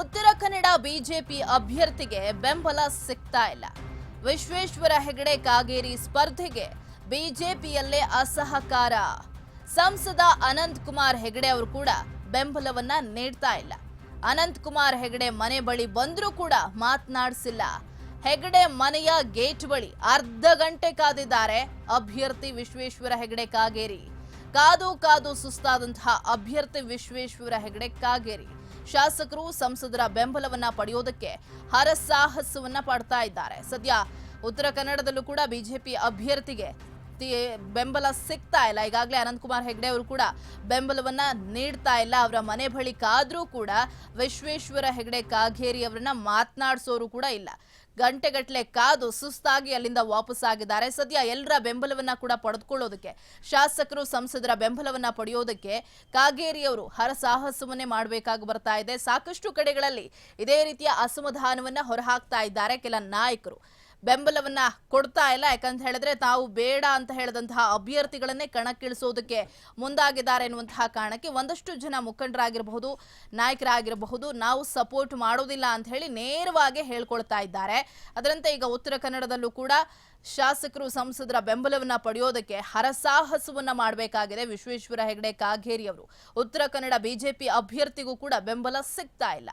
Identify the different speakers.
Speaker 1: Uttara Kannada BJP ಅಭ್ಯರ್ಥಿಗೆ ಬೆಂಬಲ ಸಿಗ್ತಾ ಇಲ್ಲ. ವಿಶ್ವೇಶ್ವರ ಹೆಗಡೆ ಕಾಗೇರಿ ಸ್ಪರ್ಧೆಗೆ ಬಿಜೆಪಿಯಲ್ಲೇ ಅಸಹಕಾರ. ಸಂಸದ ಅನಂತ್ ಕುಮಾರ್ ಹೆಗಡೆ ಅವರು ಕೂಡ ಬೆಂಬಲವನ್ನ ನೀಡ್ತಾ ಇಲ್ಲ. ಅನಂತ್ ಕುಮಾರ್ ಹೆಗಡೆ ಮನೆ ಬಳಿ ಬಂದರೂ ಕೂಡ ಮಾತನಾಡಿಸಿಲ್ಲ. ಹೆಗಡೆ ಮನೆಯ ಗೇಟ್ ಬಳಿ ಅರ್ಧ ಗಂಟೆ ಕಾದಿದ್ದಾರೆ ಅಭ್ಯರ್ಥಿ ವಿಶ್ವೇಶ್ವರ ಹೆಗಡೆ ಕಾಗೇರಿ. ಕಾದು ಕಾದು ಸುಸ್ತಾದಂತಹ ಅಭ್ಯರ್ಥಿ ವಿಶ್ವೇಶ್ವರ ಹೆಗಡೆ ಕಾಗೇರಿ. ಶಾಸಕರು ಸಂಸದರ ಬೆಂಬಲವನ್ನ ಪಡೆಯೋದಕ್ಕೆ ಹರಸಾಹಸವನ್ನ ಪಡ್ತಾ ಇದ್ದಾರೆ. ಸದ್ಯ ಉತ್ತರ ಕನ್ನಡದಲ್ಲೂ ಕೂಡ ಬಿಜೆಪಿ ಅಭ್ಯರ್ಥಿಗೆ ಬೆಂಬಲ ಸಿಗ್ತಾ ಇಲ್ಲ. ಈಗಾಗಲೇ ಅನಂತಕುಮಾರ್ ಹೆಗ್ಡೆ ಅವರು ಕೂಡ ಬೆಂಬಲವನ್ನ ನೀಡ್ತಾ ಇಲ್ಲ. ಅವರ ಮನೆ ಬಳಿ ಕಾದ್ರೂ ಕೂಡ ವಿಶ್ವೇಶ್ವರ ಹೆಗ್ಡೆ ಕಾಗೇರಿ ಅವರನ್ನ ಮಾತನಾಡಿಸೋರು ಕೂಡ ಇಲ್ಲ. ಗಂಟೆಗಟ್ಟಲೆ ಕಾದು ಸುಸ್ತಾಗಿ ಅಲ್ಲಿಂದ ವಾಪಸ್ ಆಗಿದ್ದಾರೆ. ಸದ್ಯ ಎಲ್ಲರ ಬೆಂಬಲವನ್ನ ಕೂಡ ಪಡೆದುಕೊಳ್ಳೋದಕ್ಕೆ, ಶಾಸಕರು, ಸಂಸದರ ಬೆಂಬಲವನ್ನ ಪಡೆಯೋದಕ್ಕೆ ಕಾಗೇರಿ ಅವರು ಹರಸಾಹಸವನ್ನೇ ಮಾಡಬೇಕಾಗಿ ಬರ್ತಾ ಇದೆ. ಸಾಕಷ್ಟು ಕಡೆಗಳಲ್ಲಿ ಇದೇ ರೀತಿಯ ಅಸಮಾಧಾನವನ್ನ ಹೊರಹಾಕ್ತಾ ಇದ್ದಾರೆ ಕೆಲ ನಾಯಕರು. ಬೆಂಬಲವನ್ನ ಕೊಡ್ತಾ ಇಲ್ಲ. ಯಾಕಂತ ಹೇಳಿದ್ರೆ ತಾವು ಬೇಡ ಅಂತ ಹೇಳಿದಂತಹ ಅಭ್ಯರ್ಥಿಗಳನ್ನೇ ಕಣಕ್ಕಿಳಿಸೋದಕ್ಕೆ ಮುಂದಾಗಿದ್ದಾರೆ ಎನ್ನುವಂತಹ ಕಾರಣಕ್ಕೆ ಒಂದಷ್ಟು ಜನ ಮುಖಂಡರಾಗಿರಬಹುದು, ನಾಯಕರಾಗಿರಬಹುದು ನಾವು ಸಪೋರ್ಟ್ ಮಾಡೋದಿಲ್ಲ ಅಂತ ಹೇಳಿ ನೇರವಾಗಿ ಹೇಳ್ಕೊಳ್ತಾ ಇದ್ದಾರೆ. ಅದರಂತೆ ಈಗ ಉತ್ತರ ಕನ್ನಡದಲ್ಲೂ ಕೂಡ ಶಾಸಕರು, ಸಂಸದರ ಬೆಂಬಲವನ್ನ ಪಡೆಯೋದಕ್ಕೆ ಹರಸಾಹಸವನ್ನ ಮಾಡಬೇಕಾಗಿದೆ ವಿಶ್ವೇಶ್ವರ ಹೆಗಡೆ ಕಾಗೇರಿ ಅವರು ಉತ್ತರ ಕನ್ನಡ ಬಿಜೆಪಿ ಅಭ್ಯರ್ಥಿಗೂ ಕೂಡ ಬೆಂಬಲ ಸಿಗ್ತಾ ಇಲ್ಲ.